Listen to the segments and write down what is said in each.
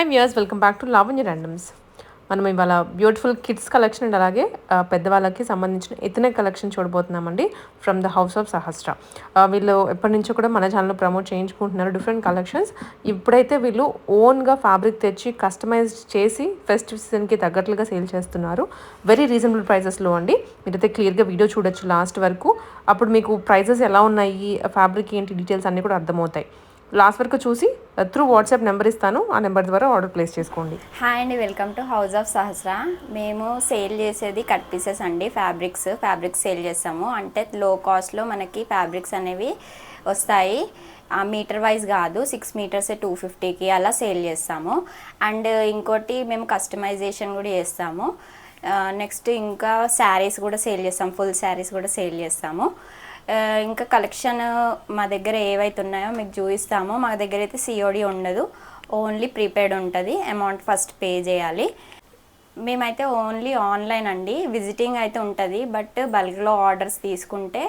Hi viewers welcome back to Lavanya randoms మనం ఇవాళ beautiful kids collection and అలాగే పెద్దవాళ్ళకి సంబంధించిన ఇతనే collection చూడబోతున్నామండి. From the house of Sahasra వీళ్ళు ఎప్పటి నుంచో కూడా మన ఛానల్లో ప్రమోట్ చేయించుకుంటున్నారు డిఫరెంట్ కలెక్షన్స్ ఇప్పుడైతే వీళ్ళు ఓన్గా ఫ్యాబ్రిక్ తెచ్చి కస్టమైజ్ చేసి ఫెస్టివ్ సీజన్కి తగ్గట్లుగా సేల్ చేస్తున్నారు. వెరీ రీజనబుల్ ప్రైజెస్లో అండి. మీరైతే క్లియర్గా వీడియో చూడొచ్చు లాస్ట్ వరకు. అప్పుడు మీకు ప్రైజెస్ ఎలా ఉన్నాయి ఫ్యాబ్రిక్ ఏంటి డీటెయిల్స్ అన్నీ కూడా అర్థమవుతాయి. లాస్ట్ వరకు చూసి త్రూ వాట్సాప్ నెంబర్ ఇస్తాను. ఆ నెంబర్ ద్వారా ఆర్డర్ ప్లేస్ చేసుకోండి. హాయ్ అండి welcome to house of Sahasra మేము సేల్ చేసేది కట్ పీసెస్ అండి ఫ్యాబ్రిక్స్ ఫ్యాబ్రిక్స్ సేల్ చేస్తాము. అంటే లో కాస్ట్లో మనకి ఫ్యాబ్రిక్స్ అనేవి వస్తాయి. ఆ మీటర్ వైజ్ కాదు సిక్స్ మీటర్స్ టూ ఫిఫ్టీకి అలా సేల్ చేస్తాము. అండ్ uh, ఇంకోటి మేము కస్టమైజేషన్ కూడా చేస్తాము. Uh, నెక్స్ట్ ఇంకా శారీస్ కూడా సేల్ చేస్తాము ఫుల్ శారీస్ కూడా సేల్ చేస్తాము. ఇంకా కలెక్షన్ మా దగ్గర ఏవైతే ఉన్నాయో మీకు చూపిస్తాము మా దగ్గర అయితే సిఓడి ఉండదు. ఓన్లీ ప్రీపెయిడ్ ఉంటుంది. అమౌంట్ ఫస్ట్ పే చేయాలి. మేమైతే ఓన్లీ ఆన్లైన్ అండి. విజిటింగ్ అయితే ఉంటుంది. బట్ బల్క్లో ఆర్డర్స్ తీసుకుంటే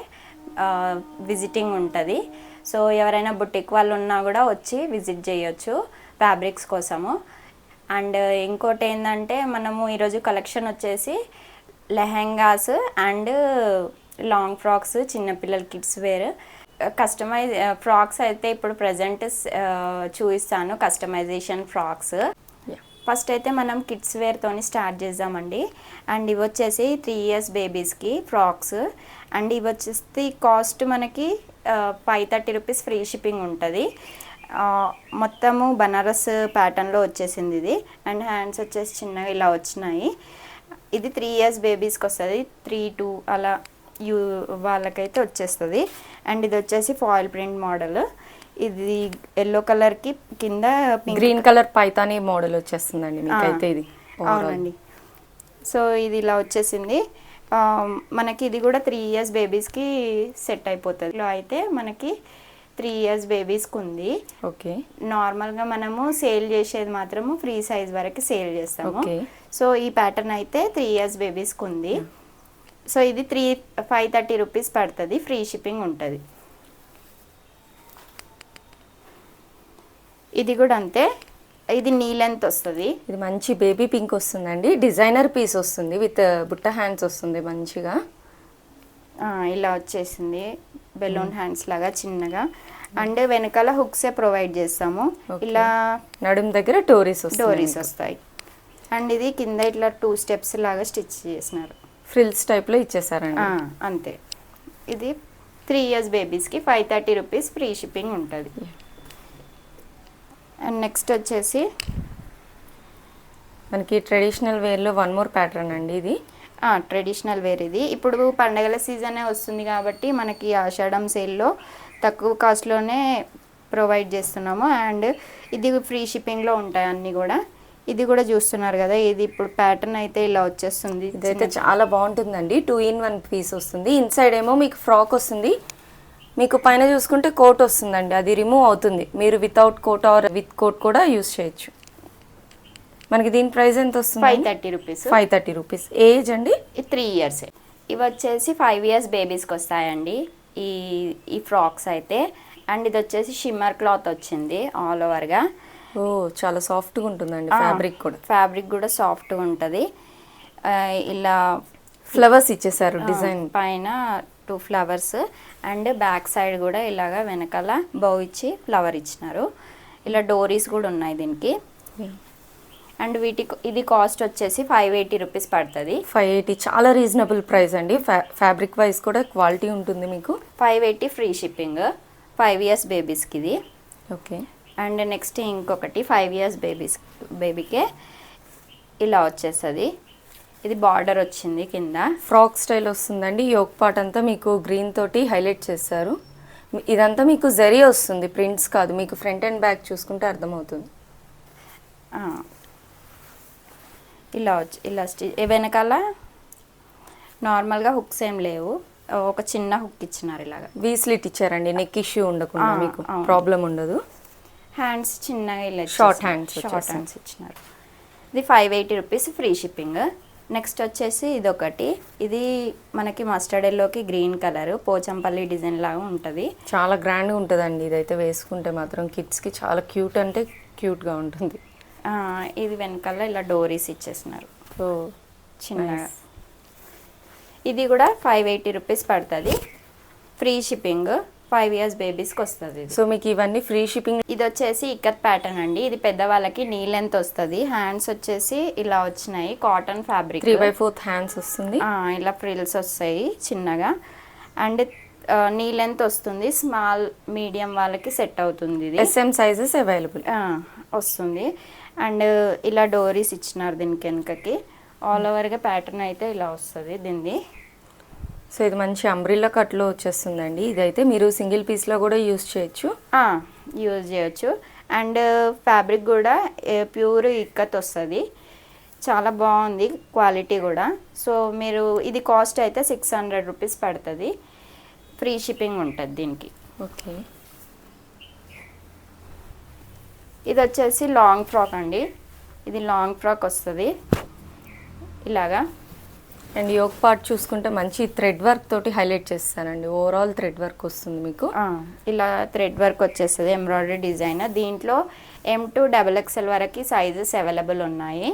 విజిటింగ్ ఉంటుంది. సో ఎవరైనా బుటిక్ వాళ్ళు ఉన్నా కూడా వచ్చి విజిట్ చేయొచ్చు ఫ్యాబ్రిక్స్ కోసము. అండ్ ఇంకోటి ఏంటంటే మనము ఈరోజు కలెక్షన్ వచ్చేసి లెహెంగాస్ అండ్ లాంగ్ ఫ్రాక్స్ చిన్నపిల్లల కిడ్స్ వేర్. కస్టమైజ్ ఫ్రాక్స్ అయితే ఇప్పుడు ప్రజెంట్ చూపిస్తాను కస్టమైజేషన్ ఫ్రాక్స్. ఫస్ట్ అయితే మనం కిడ్స్ వేర్తోని స్టార్ట్ చేద్దామండి. అండ్ ఇవి వచ్చేసి త్రీ ఇయర్స్ బేబీస్కి ఫ్రాక్స్. అండ్ ఇవి వచ్చేసి కాస్ట్ మనకి five thirty rupees free shipping ఉంటుంది. మొత్తము బనారస్ ప్యాటర్న్లో వచ్చేసింది ఇది. అండ్ హ్యాండ్స్ వచ్చేసి చిన్నగా ఇలా వచ్చినాయి. ఇది త్రీ ఇయర్స్ బేబీస్కి వస్తుంది. త్రీ టూ అలా యూ వాళ్ళకైతే వచ్చేస్తుంది. అండ్ ఇది వచ్చేసి ఫాయిల్ ప్రింట్ మోడల్. ఇది ఎల్లో కలర్కి కింద pink green colour Paithani model వచ్చేస్తుందండి మీకైతే ఇది అవునండి. సో ఇది ఇలా వచ్చేసింది. మనకి ఇది కూడా త్రీ ఇయర్స్ బేబీస్కి సెట్ అయిపోతుంది. ఇలా అయితే మనకి త్రీ ఇయర్స్ బేబీస్కి ఉంది ఓకే. నార్మల్గా మనము సేల్ చేసేది మాత్రము ఫ్రీ సైజ్ వరకు సేల్ చేస్తాము. సో ఈ ప్యాటర్న్ అయితే త్రీ ఇయర్స్ బేబీస్కి ఉంది సో ఇది త్రీ ఫైవ్ థర్టీ రూపీస్ పడుతుంది. ఫ్రీ షిప్పింగ్ ఉంటుంది. ఇది కూడా అంతే. ఇది నీ లెంత్ వస్తుంది. ఇది మంచి బేబీ పింక్ వస్తుందండి. డిజైనర్ పీస్ వస్తుంది. విత్ బుట్ట హ్యాండ్స్ వస్తుంది మంచిగా. ఆ, ఇలా వచ్చేసింది. బెలూన్ హ్యాండ్స్ లాగా చిన్నగా. అండ్ వెనకాల హుక్సే ప్రొవైడ్ చేస్తాము. ఇలా నడుం దగ్గర టోరీస్ డోరీస్ వస్తాయి. అండ్ ఇది కింద ఇట్లా టూ స్టెప్స్ లాగా స్టిచ్ చేసినారు. ఫ్రిల్స్ టైప్లో ఇచ్చేసారండి అంతే. ఇది three years బేబీస్కి five thirty rupees free shipping ఉంటుంది. అండ్ నెక్స్ట్ వచ్చేసి మనకి ట్రెడిషనల్ వేర్లో వన్ మోర్ ప్యాటర్న్ అండి ఇది. ట్రెడిషనల్ వేర్ ఇది. ఇప్పుడు పండగల సీజనే వస్తుంది కాబట్టి మనకి ఆషాఢం సేల్లో తక్కువ కాస్ట్లోనే ప్రొవైడ్ చేస్తున్నాము. అండ్ ఇది ఫ్రీ షిప్పింగ్లో ఉంటాయి అన్నీ కూడా. ఇది కూడా చూస్తున్నారు కదా ఇది ఇప్పుడు ప్యాటర్న్ అయితే ఇలా వచ్చేస్తుంది. ఇదైతే చాలా బాగుంటుందండి. టూ ఇన్ వన్ పీస్ వస్తుంది. ఇన్సైడ్ ఏమో మీకు ఫ్రాక్ వస్తుంది. మీకు పైన చూసుకుంటే కోట్ వస్తుందండి. అది రిమూవ్ అవుతుంది. మీరు without coat or with coat కూడా యూస్ చేయొచ్చు. మనకి దీని ప్రైస్ ఎంత వస్తుంది five thirty rupees five thirty rupees age అండి? త్రీ ఇయర్స్ ఇవి వచ్చేసి ఫైవ్ ఇయర్స్ బేబీస్కి వస్తాయండి. ఈ ఈ ఫ్రాక్స్ అయితే. అండ్ ఇది వచ్చేసి షిమ్మర్ క్లాత్ వచ్చింది ఆల్ ఓవర్గా ఓ చాలా సాఫ్ట్గా ఉంటుందండి ఫ్యాబ్రిక్ కూడా. ఫ్యాబ్రిక్ కూడా సాఫ్ట్గా ఉంటుంది. ఇలా ఫ్లవర్స్ ఇచ్చేసారు డిజైన్. పైన two flowers and back side కూడా ఇలాగా వెనకాల బౌ ఇచ్చి ఫ్లవర్ ఇచ్చినారు. ఇలా డోరీస్ కూడా ఉన్నాయి దీనికి. అండ్ వీటి ఇది కాస్ట్ వచ్చేసి ఫైవ్ ఎయిటీ రూపీస్ పడుతుంది. ఫైవ్ ఎయిటీ చాలా రీజనబుల్ ప్రైస్ అండి. ఫ్యాబ్రిక్ వైజ్ కూడా క్వాలిటీ ఉంటుంది మీకు. Five eighty free shipping. Five years బేబీస్కి ఇది. ఓకే. అండ్ నెక్స్ట్ ఇంకొకటి ఫైవ్ ఇయర్స్ బేబీస్ బేబీకే ఇలా వచ్చేస్తుంది. ఇది బార్డర్ వచ్చింది కింద. ఫ్రాక్ స్టైల్ వస్తుందండి. యోక్ పార్ట్ అంతా మీకు గ్రీన్ తోటి హైలైట్ చేస్తారు ఇదంతా మీకు జరీ వస్తుంది ప్రింట్స్ కాదు. మీకు ఫ్రంట్ అండ్ బ్యాక్ చూసుకుంటే అర్థమవుతుంది. ఇలా వచ్చి ఇలా స్టి వెనకాల? నార్మల్గా హుక్స్ ఏం లేవు. ఒక చిన్న హుక్ ఇచ్చినారు ఇలాగా. వీ స్లిట్ ఇచ్చారండి. నెక్ ఇష్యూ ఉండకుండా మీకు. ప్రాబ్లం ఉండదు. హ్యాండ్స్ చిన్నగా ఇలా ఇచ్చేసి- hands షార్ట్. హ్యాండ్స్ ఇచ్చినారు. ఇది five eighty rupees free shipping next వచ్చేసి ఇది ఒకటి ఇది మనకి మస్టర్డ్ ఎల్లోకి గ్రీన్ కలర్ పోచంపల్లి డిజైన్ లాగా ఉంటుంది. చాలా గ్రాండ్గా ఉంటుందండి. ఇదైతే వేసుకుంటే మాత్రం కిడ్స్కి చాలా క్యూట్ అంటే క్యూట్గా ఉంటుంది. ఇది వెనకాల ఇలా డోరీస్ ఇచ్చేసినారు. ఓ చిన్నగా. ఇది కూడా ఫైవ్ ఎయిటీ రూపీస్ పడుతుంది. ఫ్రీ షిప్పింగ్ ఫైవ్ ఇయర్స్ బేబీస్కి వస్తుంది సో మీకు ఇవన్నీ ఫ్రీ షిప్పింగ్ ఇది వచ్చేసి ఇక్కత్ ప్యాటర్న్ అండి. ఇది పెద్దవాళ్ళకి నీ లెంత్ వస్తుంది. హ్యాండ్స్ వచ్చేసి ఇలా వచ్చినాయి. Cotton fabric three by fourth hands వస్తుంది. ఇలా ఫ్రిల్స్ వస్తాయి చిన్నగా. అండ్ నీ లెంత్ వస్తుంది. స్మాల్ మీడియం వాళ్ళకి సెట్ అవుతుంది ఇది. ఎస్ఎం సైజెస్ అవైలబుల్ వస్తుంది. అండ్ ఇలా డోరీస్ ఇచ్చినారు దీనికి వెనుకకి. ఆల్ ఓవర్గా ప్యాటర్న్ అయితే ఇలా వస్తుంది దీనిది సో ఇది మంచి అంబ్రిల్లా కట్లో వచ్చేస్తుందండి. ఇదైతే మీరు సింగిల్ పీస్లో కూడా యూస్ చేయొచ్చు. యూజ్ చేయొచ్చు. అండ్ ఫ్యాబ్రిక్ కూడా ప్యూర్ ఇక్కత్ వస్తుంది. చాలా బాగుంది క్వాలిటీ కూడా. సో మీరు ఇది కాస్ట్ అయితే సిక్స్ హండ్రెడ్ రూపీస్ పడుతుంది. ఫ్రీ షిప్పింగ్ ఉంటుంది దీనికి. ఓకే. ఇది వచ్చేసి లాంగ్ ఫ్రాక్ అండి. ఇది లాంగ్ ఫ్రాక్ వస్తుంది. ఇలాగా. అండ్ యోగ్ పార్ట్ చూసుకుంటే మంచి థ్రెడ్ వర్క్ తోటి హైలైట్ చేస్తానండి. ఓవరాల్ థ్రెడ్ వర్క్ వస్తుంది మీకు. ఇలా థ్రెడ్ వర్క్ వచ్చేస్తుంది ఎంబ్రాయిడరీ డిజైన్. దీంట్లో ఎం టూ డబల్ ఎక్స్ఎల్ వరకు సైజెస్ అవైలబుల్ ఉన్నాయి.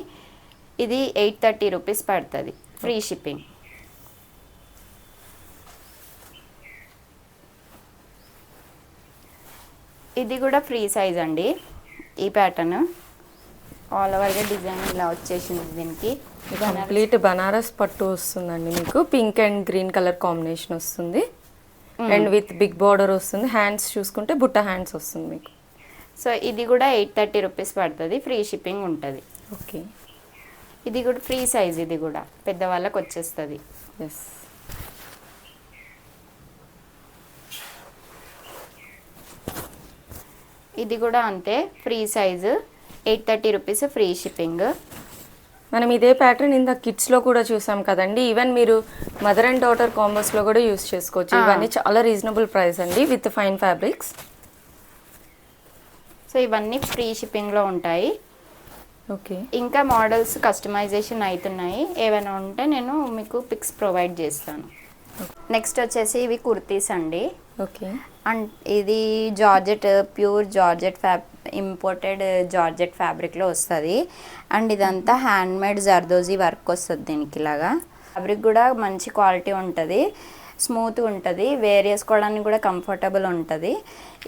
ఇది ఎయిట్ థర్టీ రూపీస్ పడుతుంది ఫ్రీ షిప్పింగ్ ఇది కూడా ఫ్రీ సైజ్ అండి ఈ ప్యాటర్న్ ఆల్ ఓవర్గా డిజైన్ ఇలా వచ్చేసింది దీనికి. కంప్లీట్ బనారస్ పట్టు వస్తుందండి మీకు. Pink and green colour combination వస్తుంది. అండ్ విత్ బిగ్ బార్డర్ వస్తుంది. హ్యాండ్స్ చూసుకుంటే బుట్ట హ్యాండ్స్ వస్తుంది మీకు. సో ఇది కూడా ఎయిట్ థర్టీ రూపీస్ పడుతుంది. ఫ్రీ షిప్పింగ్ ఉంటుంది. ఓకే. ఇది కూడా ఫ్రీ సైజ్ ఇది కూడా. పెద్దవాళ్ళకి వచ్చేస్తుంది. ఎస్. ఇది కూడా అంతే. Free size. Eight thirty rupees free shipping. మనం ఇదే ప్యాటర్న్ ఇంత కిడ్స్లో కూడా చూసాం కదండి. ఈవెన్ మీరు మదర్ అండ్ డాటర్ కాంబోస్లో కూడా యూస్ చేసుకోవచ్చు. ఇవన్నీ చాలా రీజనబుల్ ప్రైస్ అండి విత్ ఫైన్ ఫ్యాబ్రిక్స్ సో ఇవన్నీ ఫ్రీ షిప్పింగ్లో ఉంటాయి. ఓకే. ఇంకా మోడల్స్ కస్టమైజేషన్ అవుతున్నాయి ఏమైనా ఉంటే నేను మీకు పిక్స్ ప్రొవైడ్ చేస్తాను. నెక్స్ట్ వచ్చేసి ఇవి కుర్తీస్ అండి. ఓకే. అండ్ ఇది georgette pure georgette fab imported georgette ఫ్యాబ్రిక్లో వస్తుంది. అండ్ ఇదంతా హ్యాండ్మేడ్ జర్దోజీ వర్క్ వస్తుంది దీనికి ఇలాగా. ఫ్యాబ్రిక్ కూడా మంచి క్వాలిటీ ఉంటుంది స్మూత్గా ఉంటుంది వేర్ వేసుకోవడానికి కూడా కంఫర్టబుల్ ఉంటుంది.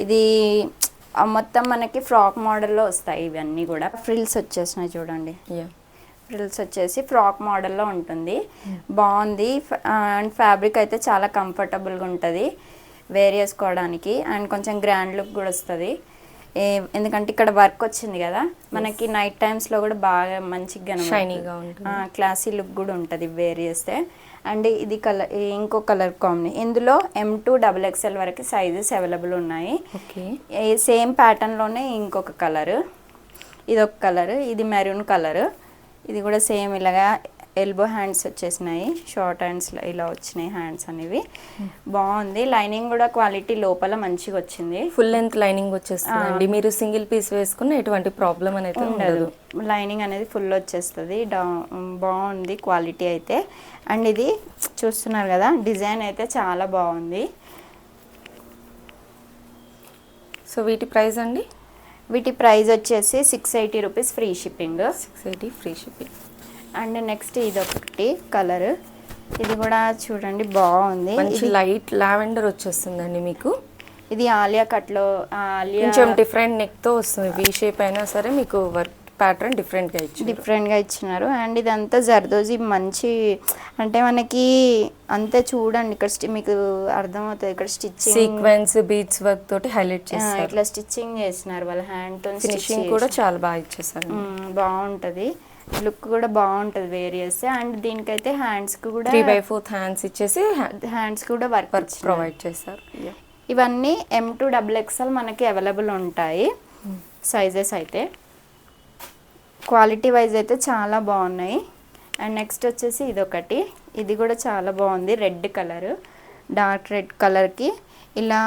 ఇది మొత్తం మనకి ఫ్రాక్ మోడల్లో వస్తాయి ఇవన్నీ కూడా. ఫ్రిల్స్ వచ్చేసినాయి చూడండి. యా ఫ్రిల్స్ వచ్చేసి ఫ్రాక్ మోడల్లో ఉంటుంది. బాగుంది. అండ్ ఫ్యాబ్రిక్ అయితే చాలా కంఫర్టబుల్గా ఉంటుంది. వేర్ చేసుకోవడానికి. అండ్ కొంచెం గ్రాండ్ లుక్ కూడా వస్తుంది. ఏ- ఎందుకంటే ఇక్కడ వర్క్ వచ్చింది కదా. మనకి నైట్ టైమ్స్లో కూడా బాగా మంచిగా ఉంటుంది. క్లాసీ లుక్ కూడా ఉంటుంది వేర్ చేస్తే. అండ్ ఇది కలర్ ఇంకో కలర్ కాంబినే ఇందులో ఎం టూ డబుల్ ఎక్స్ఎల్ వరకు సైజెస్ అవైలబుల్ ఉన్నాయి. ఓకే. సేమ్ ప్యాటర్న్లోనే ఇంకొక కలర్ ఇది ఒక కలర్ ఇది మెరూన్ కలర్ ఇది కూడా సేమ్ ఇలాగా ఎల్బో హ్యాండ్స్ వచ్చేసినాయి. షార్ట్ హ్యాండ్స్ ఇలా వచ్చినాయి హ్యాండ్స్ అనేవి. బాగుంది. లైనింగ్ కూడా క్వాలిటీ లోపల మంచిగా వచ్చింది. ఫుల్ లెంత్ లైనింగ్ వచ్చేస్తుందండి. మీరు సింగిల్ పీస్ వేసుకున్న ఎటువంటి ప్రాబ్లం అనేది ఉండదు. ఉండదు. లైనింగ్ అనేది ఫుల్ వచ్చేస్తుంది. డా- బాగుంది క్వాలిటీ అయితే. అండ్ ఇది చూస్తున్నారు కదా డిజైన్ అయితే చాలా బాగుంది. సో వీటి ప్రైస్ అండి? వీటి ప్రైస్ వచ్చేసి six eighty rupees free shipping. Six eighty free shipping. And next ఇది ఒకటి కలర్. ఇది కూడా చూడండి బాగుంది. మంచి లైట్ లావెండర్ వచ్చేస్తుందండి మీకు. ఇది ఆలియా కట్లో ఆలియా కొంచెం డిఫరెంట్ నెక్తో వస్తుంది. వి షేప్ అయినా సరే మీకు వర్క్ ప్యాటర్న్ డిఫరెంట్గా ఇచ్చి డిఫరెంట్గా ఇచ్చినారు. అండ్ ఇదంతా జర్దోజీ మంచి అంటే మనకి అంతే చూడండి ఇక్కడ మీకు అర్థమవుతుంది. ఇక్కడ స్టిచ్చింగ్ సీక్వెన్స్ బీట్స్ వర్క్ తోటి హైలైట్ చేస్తారు. ఇట్లా స్టిచ్చింగ్ చేసినారు వాళ్ళ హ్యాండ్తో ఫినిషింగ్ కూడా చాలా బాగా ఇచ్చేసారు. బాగుంటది. లుక్ కూడా బాగుంటది వేర్ చేస్తే అండ్ దీనికైతే హ్యాండ్స్కి కూడా త్రీ బై ఫోర్త్ హ్యాండ్స్ ఇచ్చేసి హ్యాండ్స్ కూడా వర్క్ వర్క్ ప్రొవైడ్ చేస్తారు ఇవన్నీ ఎం టూ డబుల్ ఎక్స్ఎల్ మనకి అవైలబుల్ ఉంటాయి. సైజెస్ అయితే. క్వాలిటీ వైజ్ అయితే చాలా బాగున్నాయి. అండ్ నెక్స్ట్ వచ్చేసి ఇదొకటి. ఇది కూడా చాలా బాగుంది. Red colour. డార్క్ రెడ్ కలర్కి. ఇలా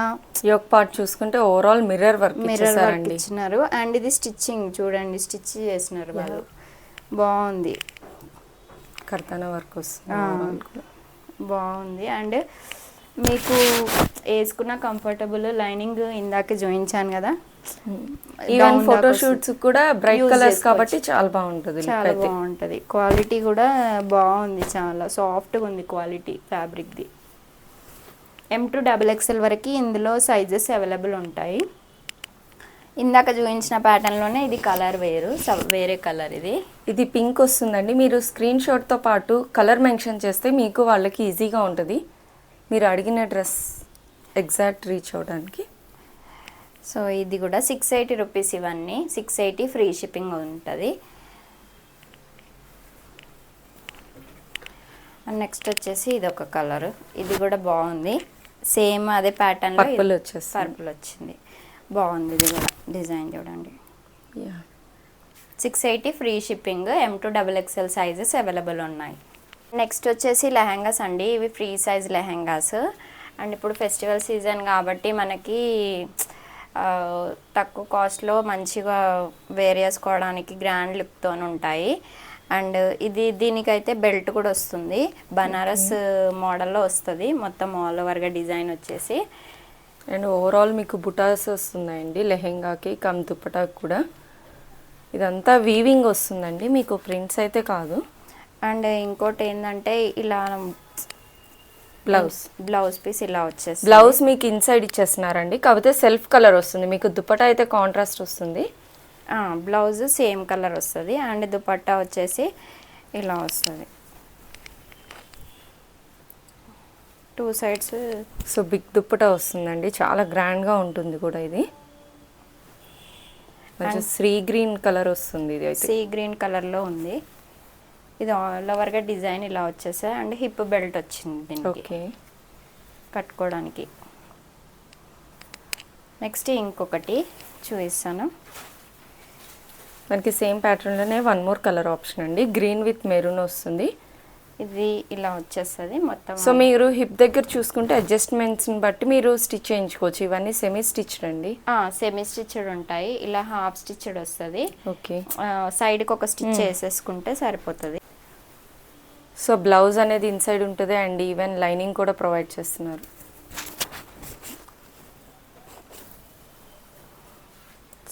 యోక్ పార్ట్ చూసుకుంటే overall mirror work mirror work ఇచ్చినారు. అండ్ ఇది స్టిచ్చింగ్ చూడండి. స్టిచ్ చేసినారు వాళ్ళు. బాగుంది. కర్తానా వర్క్ వస్తుంది. బాగుంది. అండ్ మీకు వేసుకున్న కంఫర్టబుల్ లైనింగ్ ఇందాక చూపించాను కదా. ఈవెన్ Down ఫోటో దాకా షూట్స్ కూడా బ్రైట్ కలర్స్. కాబట్టి చాలా బాగుంటుంది చాలా బాగుంటుంది. క్వాలిటీ కూడా బాగుంది చాలా. సాఫ్ట్గా ఉంది క్వాలిటీ ఫ్యాబ్రిక్ది ఎం టు డబుల్ ఎక్స్ఎల్ వరకు ఇందులో సైజెస్ అవైలబుల్ ఉంటాయి. ఇందాక చూపించిన ప్యాటర్న్లోనే ఇది కలర్ వేరు. వేరే కలర్ ఇది. ఇది పింక్ వస్తుందండి. మీరు స్క్రీన్ షాట్తో పాటు కలర్ మెన్షన్ చేస్తే మీకు వాళ్ళకి ఈజీగా ఉంటుంది. మీరు అడిగిన డ్రెస్ ఎగ్జాక్ట్ రీచ్ అవడానికి. సో ఇది కూడా సిక్స్ ఎయిటీ రూపీస్ ఇవన్నీ. సిక్స్ ఎయిటీ ఫ్రీ షిప్పింగ్ ఉంటుంది. నెక్స్ట్ వచ్చేసి ఇది ఒక కలర్ ఇది కూడా బాగుంది. సేమ్ అదే ప్యాటర్న్ Purple వచ్చేస్తుంది. పర్పుల్ వచ్చింది. బాగుంది ఇది కూడా డిజైన్ చూడండి. Yeah six eighty free shipping M two double XL sizes available ఉన్నాయి. నెక్స్ట్ వచ్చేసి లెహెంగాస్ అండి. ఇవి ఫ్రీ సైజ్ లెహెంగాస్. అండ్ ఇప్పుడు ఫెస్టివల్ సీజన్ కాబట్టి మనకి తక్కువ కాస్ట్లో మంచిగా వేర్ చేసుకోవడానికి గ్రాండ్ లుక్తో ఉంటాయి. అండ్ ఇది దీనికైతే బెల్ట్ కూడా వస్తుంది. బనారస్ మోడల్లో వస్తుంది. మొత్తం ఆల్ ఓవర్గా డిజైన్ వచ్చేసి. అండ్ ఓవరాల్ మీకు బుటాస్ వస్తున్నాయండి. లెహెంగాకి కమ్ దుప్పటాకి కూడా. ఇదంతా వీవింగ్ వస్తుందండి. మీకు ప్రింట్స్ అయితే కాదు. అండ్ ఇంకోటి ఏంటంటే ఇలా బ్లౌజ్ బ్లౌజ్ పీస్ ఇలా వచ్చేసి బ్లౌజ్ మీకు ఇన్సైడ్ ఇచ్చేస్తున్నారండి. కాకపోతే సెల్ఫ్ కలర్ వస్తుంది. మీకు దుప్పటా అయితే కాంట్రాస్ట్ వస్తుంది. బ్లౌజ్ సేమ్ కలర్ వస్తుంది. అండ్ దుపట్టా వచ్చేసి ఇలా వస్తుంది. Two sides so big dupatta వస్తుందండి. చాలా గ్రాండ్గా ఉంటుంది కూడా ఇది. కొంచెం శ్రీ గ్రీన్ కలర్ వస్తుంది ఇది అయితే. సీ గ్రీన్ కలర్లో ఉంది. ఇది ఆల్ ఓవర్గా డిజైన్ ఇలా వచ్చేసాయి అండ్ హిప్ బెల్ట్ వచ్చింది దీనికి. ఓకే. కట్టుకోవడానికి. నెక్స్ట్ ఇంకొకటి చూపిస్తాను. మనకి సేమ్ ప్యాటర్న్లోనే వన్ మోర్ కలర్ ఆప్షన్ అండి. గ్రీన్ విత్ మెరూన్ వస్తుంది. ఇది ఇలా వచ్చేస్తుంది మొత్తం. సో మీరు హిప్ దగ్గర చూసుకుంటే అడ్జస్ట్మెంట్స్ని బట్టి మీరు స్టిచ్ చేయించుకోవచ్చు. ఇవన్నీ సెమీ స్టిచ్డ్ అండి. సెమీ స్టిచ్డ్ ఉంటాయి. ఇలా హాఫ్ స్టిచ్డ్ వస్తుంది. ఓకే. సైడ్కి ఒక స్టిచ్ వేసేసుకుంటే సరిపోతుంది. సో బ్లౌజ్ అనేది ఇన్సైడ్ ఉంటుంది అండ్ ఈవెన్ లైనింగ్ కూడా ప్రొవైడ్ చేస్తున్నారు.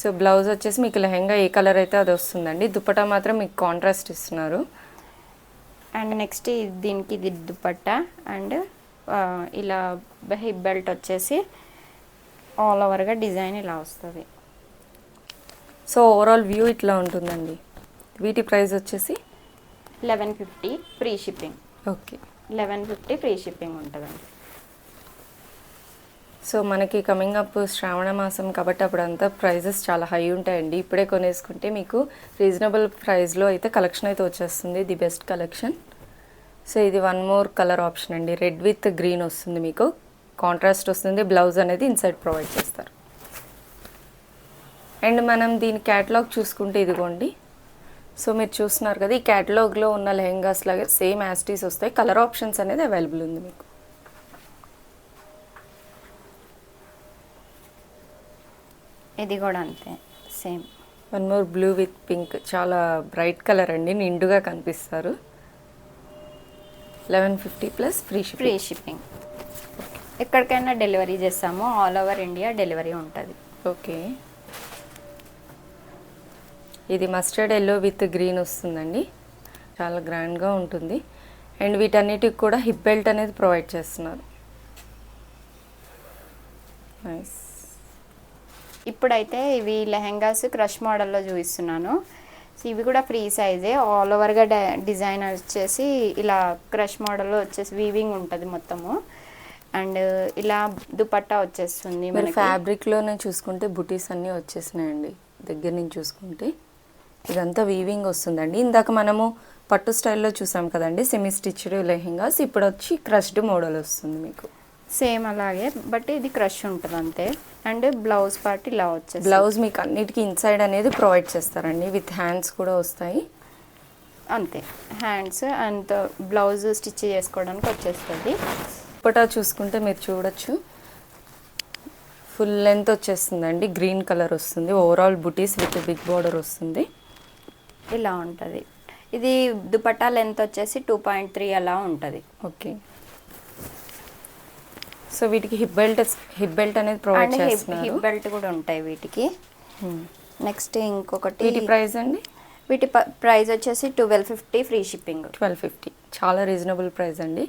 సో బ్లౌజ్ వచ్చేసి మీకు లెహంగా ఏ కలర్ అయితే అది వస్తుందండి. దుపట్టా మాత్రం మీకు కాంట్రాస్ట్ ఇస్తున్నారు. అండ్ నెక్స్ట్ దీనికి ఇది దుపట్టా అండ్ ఇలా హిప్ బెల్ట్ వచ్చేసి ఆల్ ఓవర్గా డిజైన్ ఇలా వస్తుంది. సో ఓవరాల్ వ్యూ ఇట్లా ఉంటుందండి. వీటి ప్రైస్ వచ్చేసి eleven fifty free shipping. Okay. Eleven fifty free shipping ఉంటుందండి. సో మనకి కమింగ్ అప్ శ్రావణ మాసం కాబట్టి అప్పుడు అంతా ప్రైజెస్ చాలా హై ఉంటాయండి. ఇప్పుడే కొనేసుకుంటే మీకు రీజనబుల్ ప్రైస్లో అయితే కలెక్షన్ అయితే వచ్చేస్తుంది. ది బెస్ట్ కలెక్షన్ సో ఇది వన్ మోర్ కలర్ ఆప్షన్ అండి. రెడ్ విత్ గ్రీన్ వస్తుంది మీకు. కాంట్రాస్ట్ వస్తుంది. బ్లౌజ్ అనేది ఇన్సైడ్ ప్రొవైడ్ చేస్తారు. అండ్ మనం దీని క్యాటలాగ్ చూసుకుంటే ఇదిగోండి. సో మీరు చూస్తున్నారు కదా ఈ క్యాటలాగ్లో ఉన్న లెహెంగాస్ లాగే సేమ్ యాస్టీస్ వస్తాయి. కలర్ ఆప్షన్స్ అనేది అవైలబుల్ ఉంది మీకు. ఇది కూడా అంతే same. One more blue with pink చాలా బ్రైట్ కలర్ అండి నిండుగా కనిపిస్తారు. Eleven fifty plus free free ship shipping ఎక్కడికైనా డెలివరీ చేస్తాము. ఆల్ ఓవర్ ఇండియా డెలివరీ ఉంటుంది. ఓకే ఇది మస్టర్డ్ ఎల్లో విత్ గ్రీన్ వస్తుందండి. చాలా గ్రాండ్గా ఉంటుంది. అండ్ వీటన్నిటికి కూడా హిప్ బెల్ట్ అనేది ప్రొవైడ్ చేస్తున్నారు. నైస్ ఇప్పుడైతే ఇవి లెహెంగాస్ క్రష్ మోడల్లో చూపిస్తున్నాను. సో ఇవి కూడా ఫ్రీ సైజే ఆల్ ఓవర్గా డిజైన్ వచ్చేసి ఇలా క్రష్ మోడల్లో వచ్చేసి వీవింగ్ ఉంటుంది మొత్తము. అండ్ ఇలా దుపట్టా వచ్చేస్తుంది ఫ్యాబ్రిక్లోనే చూసుకుంటే బుటీస్ అన్నీ వచ్చేసినాయండి. దగ్గర నుంచి చూసుకుంటే. ఇదంతా వీవింగ్ వస్తుందండి. ఇందాక మనము పట్టు స్టైల్లో చూసాం కదండి సెమీ స్టిచ్డ్ లెహెంగాస్. ఇప్పుడు వచ్చి క్రష్డ్ మోడల్ వస్తుంది మీకు. సేమ్ అలాగే బట్ ఇది క్రష్ ఉంటుంది అంతే అండ్ బ్లౌజ్ పార్ట్ ఇలా వచ్చేసి బ్లౌజ్ మీకు అన్నిటికీ ఇన్సైడ్ అనేది ప్రొవైడ్ చేస్తారండి. విత్ హ్యాండ్స్ కూడా వస్తాయి. అంతే. హ్యాండ్స్ అండ్ బ్లౌజ్ స్టిచ్ చేసుకోవడానికి వచ్చేస్తుంది. ఇప్పటా చూసుకుంటే మీరు చూడొచ్చు. ఫుల్ లెంత్ వచ్చేస్తుందండి. గ్రీన్ కలర్ వస్తుంది. Overall bootis with big border వస్తుంది. ఇలా ఉంటుంది. ఇది దుపట్టా లెంత్ వచ్చేసి టూ పాయింట్ త్రీ అలా ఉంటుంది. ఓకే. సో వీటికి హిప్ బెల్ట్ హిప్ బెల్ట్ అనేది ప్రొవైడ్ చేస్తున్నారు. హిప్ బెల్ట్ కూడా ఉంటాయి వీటికి. నెక్స్ట్ ఇంకొకటి వీటి ప్రైస్ అండి? వీటి ప్రైస్ వచ్చేసి twelve fifty free shipping twelve fifty చాలా రీజనబుల్ ప్రైస్ అండి.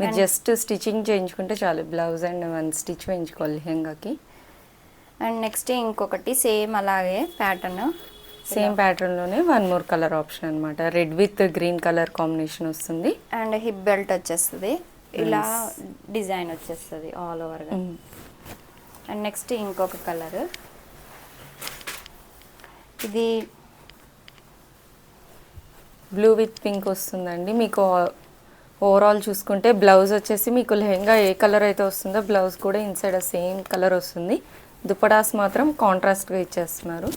మీరు జస్ట్ స్టిచ్చింగ్ చేయించుకుంటే చాలు. బ్లౌజ్ అండ్ వన్ స్టిచ్ వేయించుకోవాలి లెహంగాకి. అండ్ నెక్స్ట్ ఇంకొకటి సేమ్ అలాగే ప్యాటర్న్ సేమ్ ప్యాటర్న్లోనే వన్ మోర్ కలర్ ఆప్షన్ అనమాట red with green colour combination వస్తుంది. అండ్ హిప్ బెల్ట్ వచ్చేస్తుంది. ఇలా డిజైన్ వచ్చేస్తుంది ఆల్ ఓవర్గా అండ్ నెక్స్ట్ ఇంకొక కలర్ ఇది బ్లూ విత్ పింక్ వస్తుందండి. మీకు ఓవరాల్ చూసుకుంటే బ్లౌజ్ వచ్చేసి మీకు లెహంగా ఏ కలర్ అయితే వస్తుందో బ్లౌజ్ కూడా ఇన్సైడ్ సేమ్ కలర్ వస్తుంది. దుపడాస్ మాత్రం కాంట్రాస్ట్గా ఇచ్చేస్తున్నారు.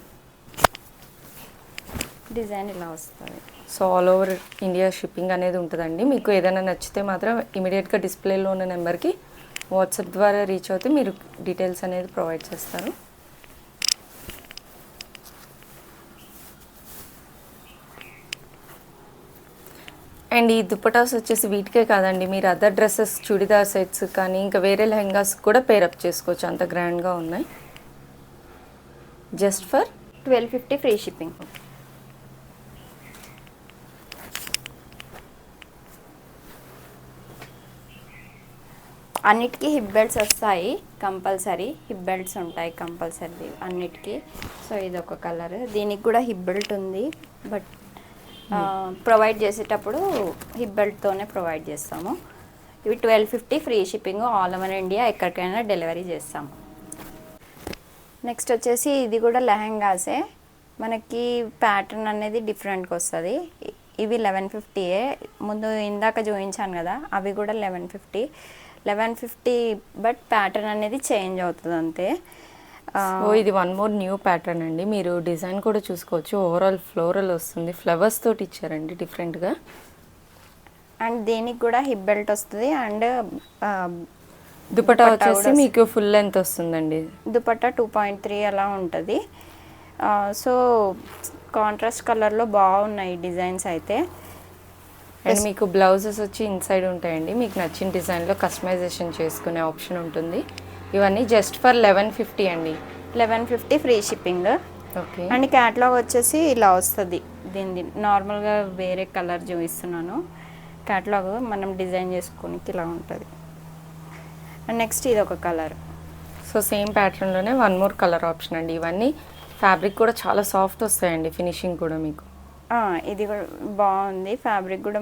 డిజైన్ ఇలా వస్తుంది. So all over India shipping అనేది ఉంటుందండి. మీకు ఏదైనా నచ్చితే మాత్రం ఇమీడియట్గా డిస్ప్లేలో ఉన్న నెంబర్కి వాట్సాప్ ద్వారా రీచ్ అవుతే మీరు డీటెయిల్స్ అనేది ప్రొవైడ్ చేస్తారు. అండ్ ఈ దుపటాస్ వచ్చేసి వీటికే కాదండి. మీరు అదర్ డ్రెస్సెస్ చుడిదార్ సెట్స్ కానీ ఇంకా వేరే లెహంగాస్ కూడా పేరప్ చేసుకోవచ్చు. అంత గ్రాండ్గా ఉన్నాయి. Just for twelve fifty free shipping. అన్నిటికీ హిప్ బెల్ట్స్ వస్తాయి కంపల్సరీ. హిప్ బెల్ట్స్ ఉంటాయి కంపల్సరీ అన్నిటికీ. సో ఇది ఒక కలర్ దీనికి కూడా హిప్ బెల్ట్ ఉంది బట్ ప్రొవైడ్ చేసేటప్పుడు హిప్ బెల్ట్తోనే ప్రొవైడ్ చేస్తాము. ఇవి twelve fifty free shipping all over India ఎక్కడికైనా డెలివరీ చేస్తాము. నెక్స్ట్ వచ్చేసి ఇది కూడా లెహంగాసే. మనకి ప్యాటర్న్ అనేది డిఫరెంట్గా వస్తుంది. ఇవి లెవెన్ ఫిఫ్టీయే ముందు ఇందాక చూపించాను కదా అవి కూడా eleven fifty eleven fifty but pattern అనేది చేంజ్ అవుతుంది అంతే. సో ఇది వన్ మోర్ న్యూ ప్యాటర్న్ అండి. మీరు డిజైన్ కూడా చూసుకోవచ్చు. ఓవరాల్ ఫ్లోరల్ వస్తుంది. ఫ్లవర్స్ తోటి ఇచ్చారండి డిఫరెంట్గా అండ్ దీనికి కూడా హిప్ బెల్ట్ వస్తుంది అండ్ దుపట్టా వచ్చేసి మీకు ఫుల్ లెంత్ వస్తుందండి. దుపట్టా టూ పాయింట్ త్రీ అలా ఉంటుంది. సో కాంట్రాస్ట్ కలర్లో బాగున్నాయి డిజైన్స్ అయితే. అండ్ మీకు బ్లౌజెస్ వచ్చి ఇన్సైడ్ ఉంటాయండి. మీకు నచ్చిన డిజైన్లో కస్టమైజేషన్ చేసుకునే ఆప్షన్ ఉంటుంది. ఇవన్నీ జస్ట్ ఫర్ లెవెన్ ఫిఫ్టీ అండి. Eleven fifty free shipping. Okay. And catalogue వచ్చేసి ఇలా వస్తుంది. దీనిది నార్మల్గా వేరే కలర్ చూపిస్తున్నాను. క్యాట్లాగ్ మనం డిజైన్ చేసుకోనికి ఇలా ఉంటుంది. అండ్ నెక్స్ట్ ఇది ఒక కలర్. సో సేమ్ ప్యాటర్న్లోనే వన్ మోర్ కలర్ ఆప్షన్ అండి. ఇవన్నీ ఫ్యాబ్రిక్ కూడా చాలా సాఫ్ట్ వస్తాయండి ఫినిషింగ్ కూడా మీకు. ఇది కూడా బాగుంది. ఫ్యాబ్రిక్ కూడా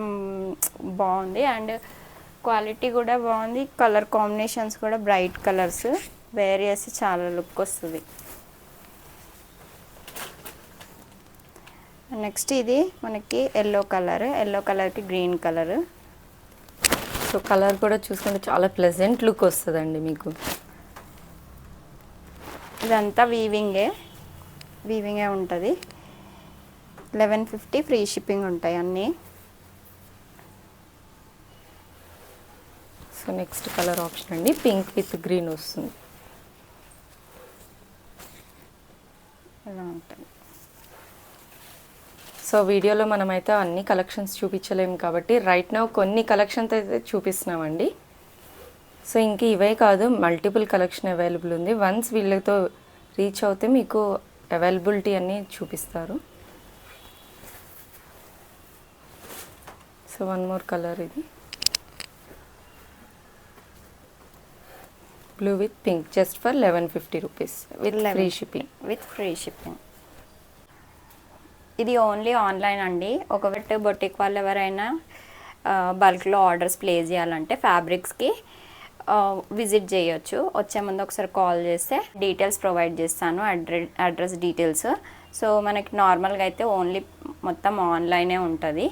బాగుంది. అండ్ క్వాలిటీ కూడా బాగుంది. కలర్ కాంబినేషన్స్ కూడా బ్రైట్ కలర్స్. వేర్ చేసి చాలా లుక్ వస్తుంది. నెక్స్ట్ ఇది మనకి ఎల్లో కలర్. ఎల్లో కలర్కి గ్రీన్ కలర్. సో కలర్ కూడా చూసుకుంటే చాలా ప్లెజెంట్ లుక్ వస్తుందండి మీకు. ఇదంతా వీవింగే వీవింగే ఉంటుంది. లెవెన్ ఫిఫ్టీ ఫ్రీ షిప్పింగ్ ఉంటాయి అన్నీ. సో నెక్స్ట్ కలర్ ఆప్షన్ అండి పింక్ విత్ గ్రీన్ వస్తుంది. ఇలా ఉంటుంది? సో వీడియోలో మనమైతే అన్ని కలెక్షన్స్ చూపించలేము కాబట్టి రైట్ నౌ కొన్ని కలెక్షన్స్ అయితే చూపిస్తున్నామండి. సో ఇంక ఇవే కాదు మల్టిపుల్ కలెక్షన్ అవైలబుల్ ఉంది. వన్స్ వీళ్ళతో రీచ్ అవుతే మీకు అవైలబిలిటీ అన్నీ చూపిస్తారు. సో వన్ మోర్ కలర్ ఇది. Blue with pink just for eleven fifty rupees with free shipping with free shipping ఇది ఓన్లీ ఆన్లైన్ అండి. ఒకవేళ బొటిక్ వాళ్ళు ఎవరైనా బల్క్లో ఆర్డర్స్ ప్లేస్ చేయాలంటే ఫ్యాబ్రిక్స్కి విజిట్ చేయొచ్చు. వచ్చే ముందు ఒకసారి కాల్ చేస్తే డీటెయిల్స్ ప్రొవైడ్ చేస్తాను అడ్రస్ అడ్రస్ డీటెయిల్స్ సో మనకి నార్మల్గా అయితే ఓన్లీ మొత్తం ఆన్లైనే ఉంటుంది.